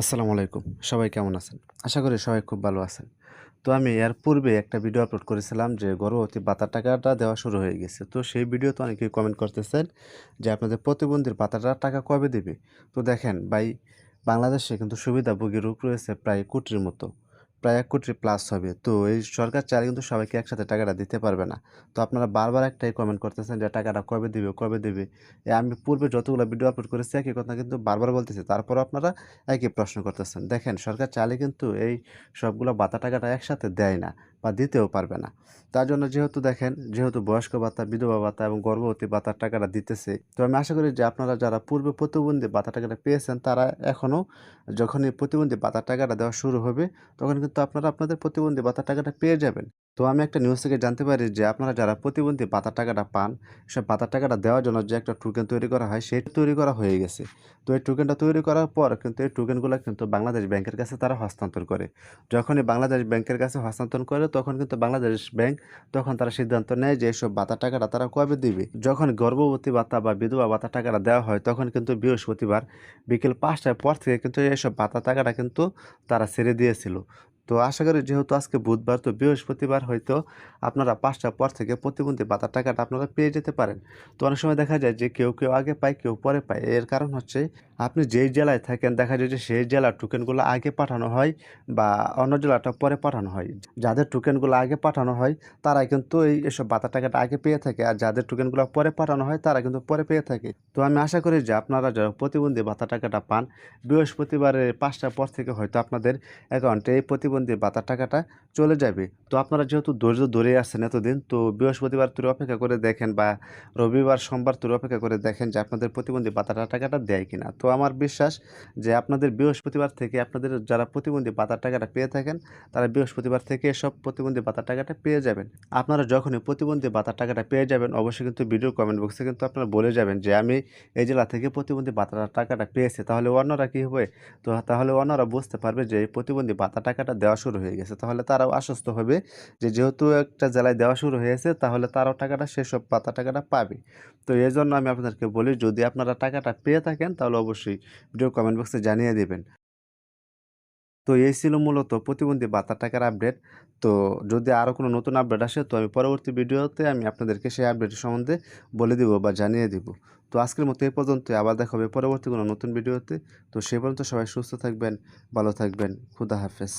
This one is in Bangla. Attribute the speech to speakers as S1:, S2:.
S1: আসসালামু আলাইকুম। সবাই কেমন আছেন? আশা করি সবাই খুব ভালো আছেন। তো আমি এর পূর্বে একটা ভিডিও আপলোড করেছিলাম যে গর্ভবতী ভাতার টাকাটা দেওয়া শুরু হয়ে গেছে। তো সেই ভিডিও তো অনেকেই কমেন্ট করতেছেন যে আপনাদের প্রতিবন্ধীর ভাতাটার টাকা কবে দেবে তো দেখেন ভাই, বাংলাদেশে কিন্তু সুবিধাভোগী রোগ রয়েছে প্রায় কোটির মতো। প্রায় এক কোটি প্লাস হবে। তো এই সরকার চাইলে কিন্তু সবাইকে একসাথে টাকাটা দিতে পারবে না। তো আপনারা বারবার একটাই কমেন্ট করতেছেন যে টাকাটা কবে দিবে, কবে দেবে আমি পূর্বে যতগুলো ভিডিও আপলোড করেছি একই কথা কিন্তু বারবার বলতেছি। তারপর আপনারা একই প্রশ্ন করতেছেন। দেখেন সরকার চাইলে কিন্তু এই সবগুলো বাতা টাকাটা একসাথে দেয় না বা দিতেও পারবে না। তার জন্য যেহেতু দেখেন, যেহেতু বয়স্ক ভাতা, বিধবা ভাতা এবং গর্ভবতী ভাতার টাকাটা দিতেছে। তো আমি আশা করি যে আপনারা যারা পূর্বে প্রতিবন্ধী ভাতা টাকাটা পেয়েছেন তারা এখনও যখনই প্রতিবন্ধী ভাতার টাকাটা দেওয়া শুরু হবে তখন কিন্তু আপনারা আপনাদের প্রতিবন্ধী ভাতার টাকাটা পেয়ে যাবেন। তো আমি একটা নিউজ থেকে জানতে পারি যে আপনারা যারা প্রতিবন্ধী ভাতার টাকাটা পান, সব ভাতার টাকাটা দেওয়ার জন্য যে একটা টোকেন তৈরি করা হয় সেটা তৈরি করা হয়ে গেছে। তো এই টোকেনটা তৈরি করার পর কিন্তু এই টোকেনগুলা কিন্তু বাংলাদেশ ব্যাংকের কাছে তারা হস্তান্তর করে। যখনই বাংলাদেশ ব্যাংকের কাছে হস্তান্তর করে তখন কিন্তু বাংলাদেশ ব্যাংক তখন তারা সিদ্ধান্ত নেয় যে এসব ভাতার টাকাটা তারা কবে দিবে। যখন গর্ভবতী ভাতা বা বিধবা ভাতার টাকাটা দেওয়া হয় তখন কিন্তু বৃহস্পতিবার বিকেল ৫টার পর থেকে কিন্তু এসব ভাতার টাকাটা কিন্তু তারা ছেড়ে দিয়েছিল। তো আশা করি যেহেতু আজকে বুধবার তো বৃহস্পতিবার হয়তো আপনারা ৫টার পর থেকে প্রতিবন্ধী ভাতার টাকাটা আপনারা পেয়ে যেতে পারেন। তো অনেক সময় দেখা যায় যে কেউ, কেউ আগে পায়, কেউ পরে পায়। এর কারণ হচ্ছে আপনি যেই জেলায় থাকেন দেখা যায় যে সেই জেলার টোকেনগুলো আগে পাঠানো হয় বা অন্য জেলাটা পরে পাঠানো হয়। যাদের টোকেনগুলো আগে পাঠানো হয় তারাই কিন্তু এই এসব ভাতার টাকাটা আগে পেয়ে থাকে। আর যাদের টোকেনগুলো পরে পাঠানো হয় তারা কিন্তু পরে পেয়ে থাকে। তো আমি আশা করি যে আপনারা যারা প্রতিবন্ধী ভাতার টাকাটা পান বৃহস্পতিবারের ৫টার পর থেকে হয়তো আপনাদের অ্যাকাউন্টে এই প্রতিবন্ধী ভাতার টাকাটা চলে যাবে। তো আপনারা যেহেতু ধৈর্য ধরে আসছেন এতদিন তো বৃহস্পতিবার তুরে অপেক্ষা করে দেখেন বা রবিবার, সোমবার তুরে অপেক্ষা করে দেখেন যে আপনাদের প্রতিবন্ধী ভাতার টাকাটা দেয় কিনা। তো আমার বিশ্বাস যে আপনাদের বৃহস্পতিবার থেকে আপনাদের যারা প্রতিবন্ধী ভাতার টাকাটা পেয়ে থাকেন তারা বৃহস্পতিবার থেকে সব প্রতিবন্ধী ভাতার টাকাটা পেয়ে যাবেন। আপনারা যখনই প্রতিবন্ধী ভাতার টাকাটা পেয়ে যাবেন অবশ্যই কিন্তু ভিডিও কমেন্ট বক্সে কিন্তু আপনারা বলে যাবেন যে আমি এই জেলা থেকে প্রতিবন্ধী ভাতার টাকাটা পেয়েছি। তাহলে অন্যরা কী হবে? তো তাহলে অন্যরা বুঝতে পারবে যে প্রতিবন্ধী ভাতার টাকাটা দেওয়া শুরু হয়ে গেছে। তাহলে তারাও আশ্বস্ত হবে যে যেহেতু একটা জেলায় দেওয়া শুরু হয়েছে তাহলে তারাও টাকাটা সেসব ভাতার টাকাটা পাবে। তো এই জন্য আমি আপনাদেরকে বলি যদি আপনারা টাকাটা পেয়ে থাকেন তাহলে অবশ্যই ভিডিও কমেন্ট বক্সে জানিয়ে দেবেন তো এই ছিল মূলত প্রতিবন্ধী ভাতার টাকার আপডেট। তো যদি আরও কোনো নতুন আপডেট আসে তো আমি পরবর্তী ভিডিওতে আমি আপনাদেরকে সেই আপডেটের সম্বন্ধে বলে দিব বা জানিয়ে দিব। তো আজকের মতো এই পর্যন্ত আবার দেখা হবে পরবর্তী কোনো নতুন ভিডিওতে। তো সে পর্যন্ত সবাই সুস্থ থাকবেন, ভালো থাকবেন। খুদা হাফেজ।